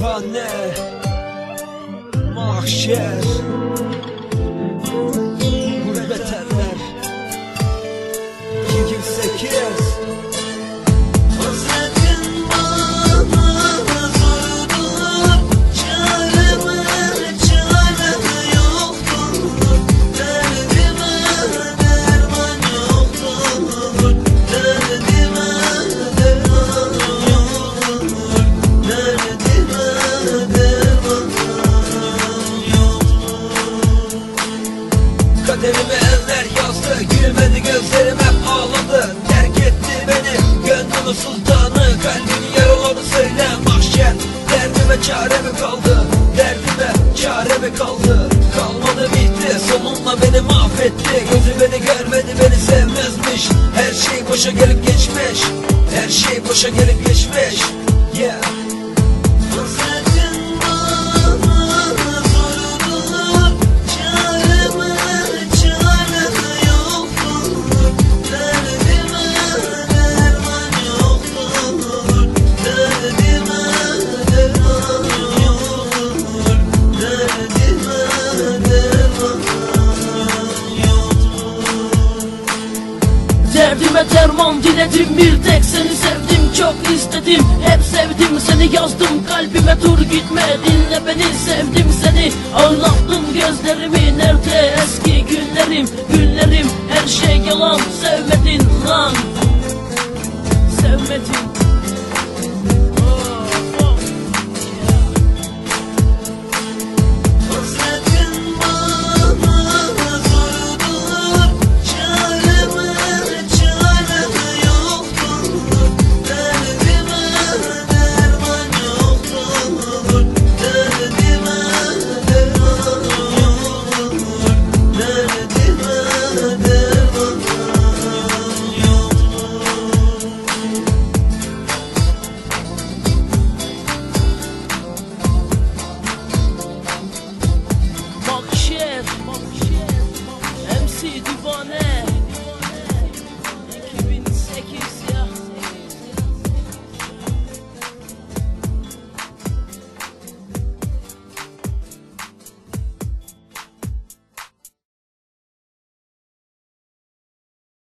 vanne marchez. Çare mi kaldı? Derdime çare mi kaldı? Kalmadı bitti. Sonunla beni mahvetti. Gözü beni görmedi beni sevmezmiş. Her şey boşa gelip geçmiş. Her şey boşa gelip geçmiş. Yeah Derdime derman diledim. Bir tek seni sevdim çok istedim. Hep sevdim seni yazdım kalbime. Dur gitme dinle beni. Sevdim seni Ağlattın gözlerimi. Nerede eski günlerim? Günlerim Her şey yalan. Sevmedin lan. Sevmedin